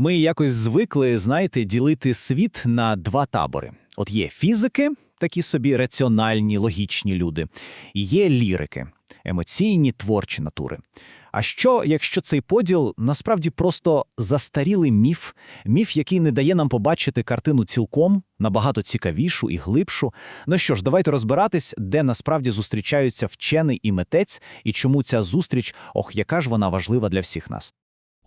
Ми якось звикли, знаєте, ділити світ на два табори. От є фізики, такі собі раціональні, логічні люди, і є лірики, емоційні, творчі натури. А що, якщо цей поділ насправді просто застарілий міф, міф, який не дає нам побачити картину цілком, набагато цікавішу і глибшу? Ну що ж, давайте розбиратись, де насправді зустрічаються вчений і митець, і чому ця зустріч, ох, яка ж вона важлива для всіх нас.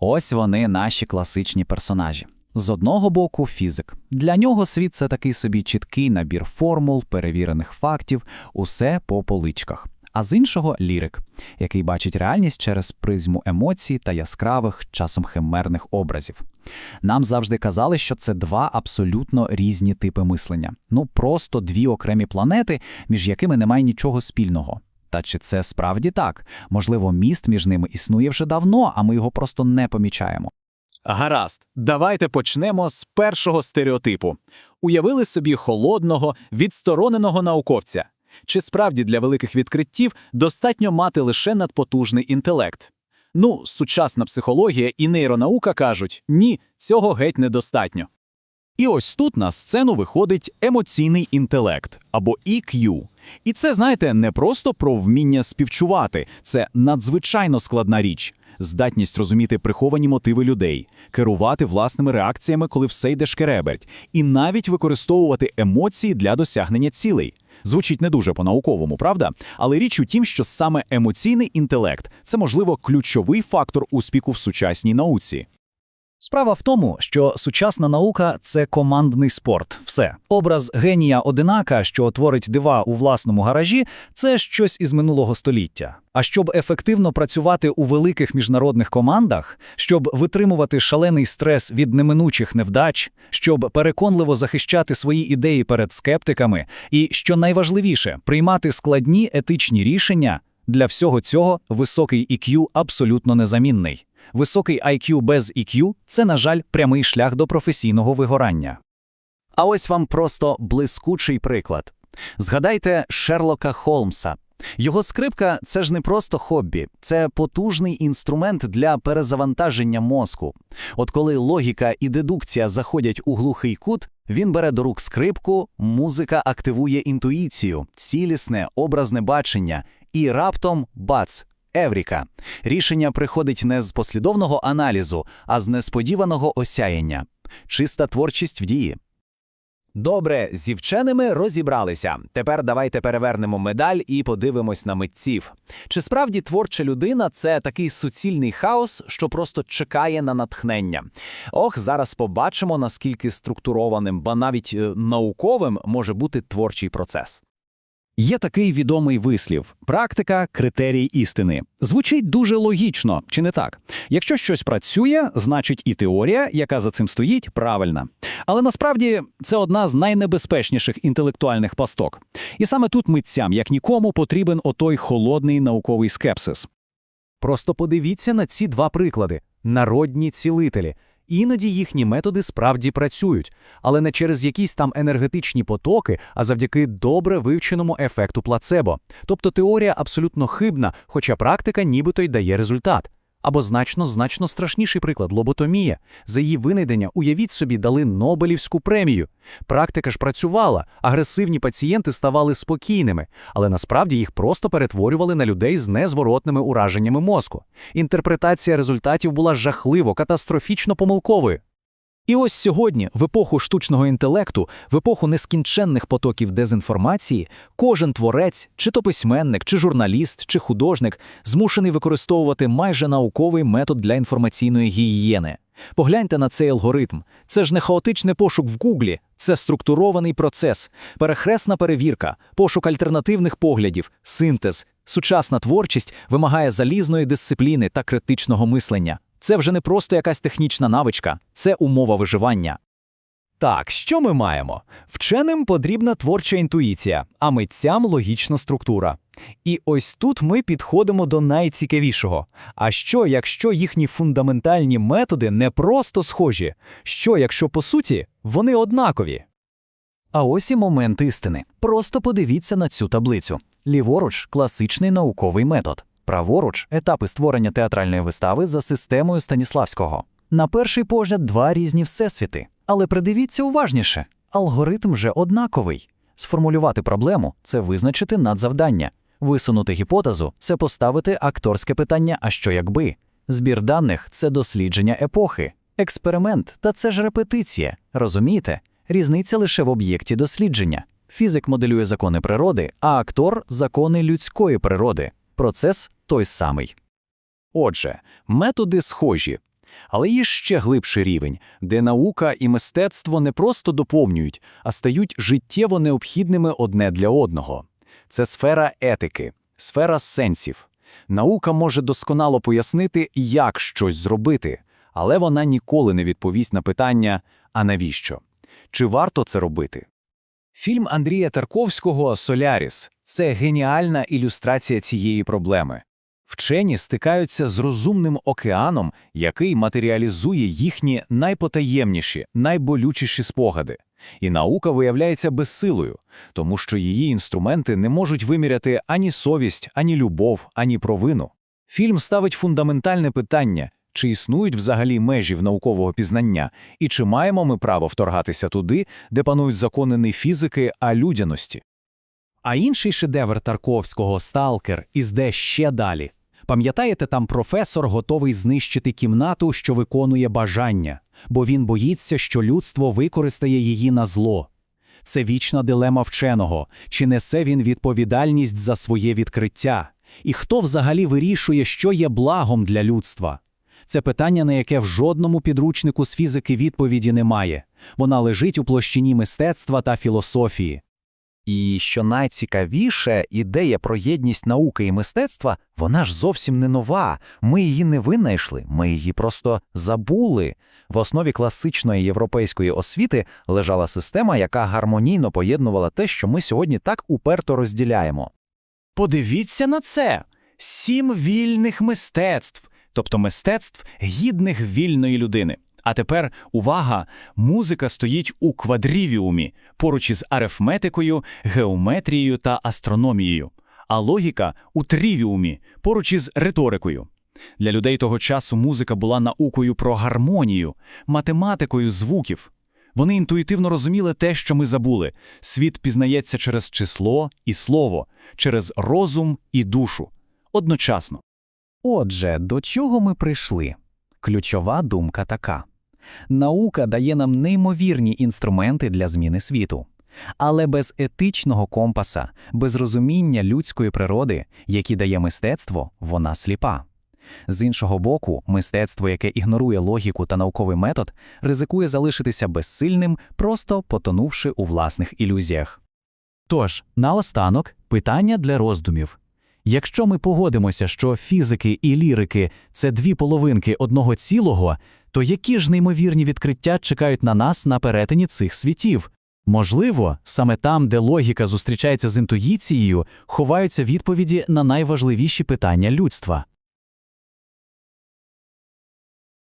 Ось вони наші класичні персонажі. З одного боку, фізик. Для нього світ це такий собі чіткий набір формул, перевірених фактів, усе по поличках. А з іншого лірик, який бачить реальність через призму емоцій та яскравих, часом химерних образів. Нам завжди казали, що це два абсолютно різні типи мислення. Ну просто дві окремі планети, між якими немає нічого спільного. Та чи це справді так? Можливо, міст між ними існує вже давно, а ми його просто не помічаємо. Гаразд, давайте почнемо з першого стереотипу. Уявили собі холодного, відстороненого науковця. Чи справді для великих відкриттів достатньо мати лише надпотужний інтелект? Ну, сучасна психологія і нейронаука кажуть, ні, цього геть недостатньо. І ось тут на сцену виходить емоційний інтелект або EQ. І це, знаєте, не просто про вміння співчувати, це надзвичайно складна річ. Здатність розуміти приховані мотиви людей, керувати власними реакціями, коли все йде шкереберть, і навіть використовувати емоції для досягнення цілей. Звучить не дуже по-науковому, правда? Але річ у тім, що саме емоційний інтелект це, можливо, ключовий фактор успіху в сучасній науці. Справа в тому, що сучасна наука це командний спорт. Все образ генія одинака, що творить дива у власному гаражі, це щось із минулого століття. А щоб ефективно працювати у великих міжнародних командах, щоб витримувати шалений стрес від неминучих невдач, щоб переконливо захищати свої ідеї перед скептиками, і що найважливіше приймати складні етичні рішення. Для всього цього високий IQ абсолютно незамінний. Високий IQ без EQ – це, на жаль, прямий шлях до професійного вигорання. А ось вам просто блискучий приклад. Згадайте Шерлока Холмса. Його скрипка це ж не просто хобі, це потужний інструмент для перезавантаження мозку. От коли логіка і дедукція заходять у глухий кут, він бере до рук скрипку, музика активує інтуїцію, цілісне, образне бачення, і раптом бац! Евріка. Рішення приходить не з послідовного аналізу, а з несподіваного осяяння. Чиста творчість в дії. Добре, зі вченими розібралися. Тепер давайте перевернемо медаль і подивимось на митців. Чи справді творча людина це такий суцільний хаос, що просто чекає на натхнення? Ох, зараз побачимо, наскільки структурованим, ба навіть е, науковим може бути творчий процес. Є такий відомий вислів: практика критерій істини. Звучить дуже логічно, чи не так? Якщо щось працює, значить і теорія, яка за цим стоїть, правильна. Але насправді це одна з найнебезпечніших інтелектуальних пасток. І саме тут митцям, як нікому, потрібен отой холодний науковий скепсис. Просто подивіться на ці два приклади: народні цілителі. Іноді їхні методи справді працюють, але не через якісь там енергетичні потоки, а завдяки добре вивченому ефекту плацебо. Тобто теорія абсолютно хибна, хоча практика нібито й дає результат. Або значно значно страшніший приклад лоботомія. За її винайдення, уявіть собі, дали Нобелівську премію. Практика ж працювала, агресивні пацієнти ставали спокійними, але насправді їх просто перетворювали на людей з незворотними ураженнями мозку. Інтерпретація результатів була жахливо, катастрофічно помилковою. І ось сьогодні, в епоху штучного інтелекту, в епоху нескінченних потоків дезінформації, кожен творець, чи то письменник, чи журналіст, чи художник, змушений використовувати майже науковий метод для інформаційної гігієни. Погляньте на цей алгоритм. Це ж не хаотичний пошук в Гуглі, це структурований процес, перехресна перевірка, пошук альтернативних поглядів, синтез. Сучасна творчість вимагає залізної дисципліни та критичного мислення. Це вже не просто якась технічна навичка, це умова виживання. Так, що ми маємо? Вченим потрібна творча інтуїція, а митцям логічна структура. І ось тут ми підходимо до найцікавішого. А що, якщо їхні фундаментальні методи не просто схожі? Що, якщо по суті вони однакові? А ось і момент істини. Просто подивіться на цю таблицю. Ліворуч класичний науковий метод. Праворуч етапи створення театральної вистави за системою Станіславського. На перший погляд, два різні всесвіти. Але придивіться уважніше. Алгоритм же однаковий. Сформулювати проблему це визначити надзавдання. Висунути гіпотезу це поставити акторське питання, а що якби. Збір даних це дослідження епохи. Експеримент та це ж репетиція. Розумієте? Різниця лише в об'єкті дослідження. Фізик моделює закони природи, а актор закони людської природи. Процес той самий. Отже, методи схожі. Але є ще глибший рівень, де наука і мистецтво не просто доповнюють, а стають життєво необхідними одне для одного. Це сфера етики, сфера сенсів. Наука може досконало пояснити, як щось зробити, але вона ніколи не відповість на питання «а навіщо?». Чи варто це робити? Фільм Андрія Тарковського «Соляріс» – це геніальна ілюстрація цієї проблеми. Вчені стикаються з розумним океаном, який матеріалізує їхні найпотаємніші, найболючіші спогади. І наука виявляється безсилою, тому що її інструменти не можуть виміряти ані совість, ані любов, ані провину. Фільм ставить фундаментальне питання, чи існують взагалі межі в наукового пізнання, і чи маємо ми право вторгатися туди, де панують закони не фізики, а людяності. А інший шедевр Тарковського Сталкер ізде ще далі. Пам'ятаєте, там професор готовий знищити кімнату, що виконує бажання, бо він боїться, що людство використає її на зло. Це вічна дилема вченого, чи несе він відповідальність за своє відкриття, і хто взагалі вирішує, що є благом для людства. Це питання, на яке в жодному підручнику з фізики відповіді немає. Вона лежить у площині мистецтва та філософії. І що найцікавіше, ідея про єдність науки і мистецтва, вона ж зовсім не нова. Ми її не винайшли, ми її просто забули. В основі класичної європейської освіти лежала система, яка гармонійно поєднувала те, що ми сьогодні так уперто розділяємо. Подивіться на це: сім вільних мистецтв, тобто мистецтв гідних вільної людини. А тепер увага! Музика стоїть у квадрівіумі поруч із арифметикою, геометрією та астрономією, а логіка у трівіумі поруч із риторикою. Для людей того часу музика була наукою про гармонію, математикою звуків. Вони інтуїтивно розуміли те, що ми забули. Світ пізнається через число і слово, через розум і душу. Одночасно. Отже, до чого ми прийшли? Ключова думка така. Наука дає нам неймовірні інструменти для зміни світу. Але без етичного компаса, без розуміння людської природи, які дає мистецтво, вона сліпа. З іншого боку, мистецтво, яке ігнорує логіку та науковий метод, ризикує залишитися безсильним, просто потонувши у власних ілюзіях. Тож, наостанок, питання для роздумів. Якщо ми погодимося, що фізики і лірики це дві половинки одного цілого, то які ж неймовірні відкриття чекають на нас на перетині цих світів? Можливо, саме там, де логіка зустрічається з інтуїцією, ховаються відповіді на найважливіші питання людства.